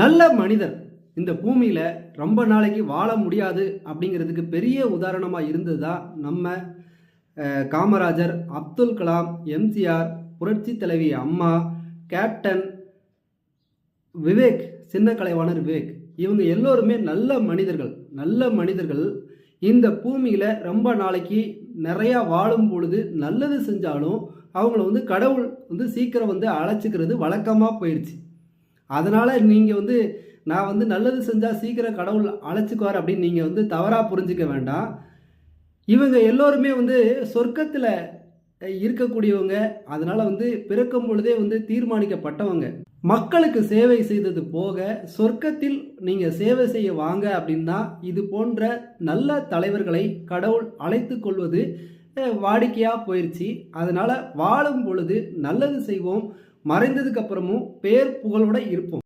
நல்ல மனிதர். இந்த பூமியில் ரொம்ப நாளைக்கு வாழ முடியாது அப்படிங்கிறதுக்கு பெரிய உதாரணமாக இருந்தது தான் நம்ம காமராஜர் அப்துல் கலாம் எம்ஜிஆர் புரட்சி தலைவி அம்மா கேப்டன் விவேக் சின்ன கலைவாணர் விவேக். இவங்க எல்லோருமே நல்ல மனிதர்கள். நல்ல மனிதர்கள். இந்த பூமியில் ரொம்ப நாளைக்கு நிறையா வாழும் பொழுது நல்லது செஞ்சாலும் அவங்கள வந்து கடவுள் வந்து சீக்கிரம் வந்து அழைச்சிக்கிறது வழக்கமாக போயிடுச்சு. அதனால் நீங்கள் வந்து நான் வந்து நல்லது செஞ்சால் சீக்கிரம் கடவுள் அழைச்சிக்குவார் அப்படின்னு நீங்கள் வந்து தவறாக புரிஞ்சுக்க வேண்டாம். இவங்க எல்லோருமே வந்து சொர்க்கத்தில் இருக்கக்கூடியவங்க. அதனால் வந்து பிறக்கும் பொழுதே வந்து தீர்மானிக்கப்பட்டவங்க. மக்களுக்கு சேவை செய்தது போக சொர்க்கத்தில் நீங்கள் சேவை செய்ய வாங்க அப்படின்னா இது போன்ற நல்ல தலைவர்களை கடவுள் அழைத்து கொள்வது வாடிக்கையாக போயிடுச்சு அதனால் வாழும் பொழுது நல்லது செய்வோம். மறைந்ததுக்கு அப்புறமும் பேர் புகழோட இருப்போம்.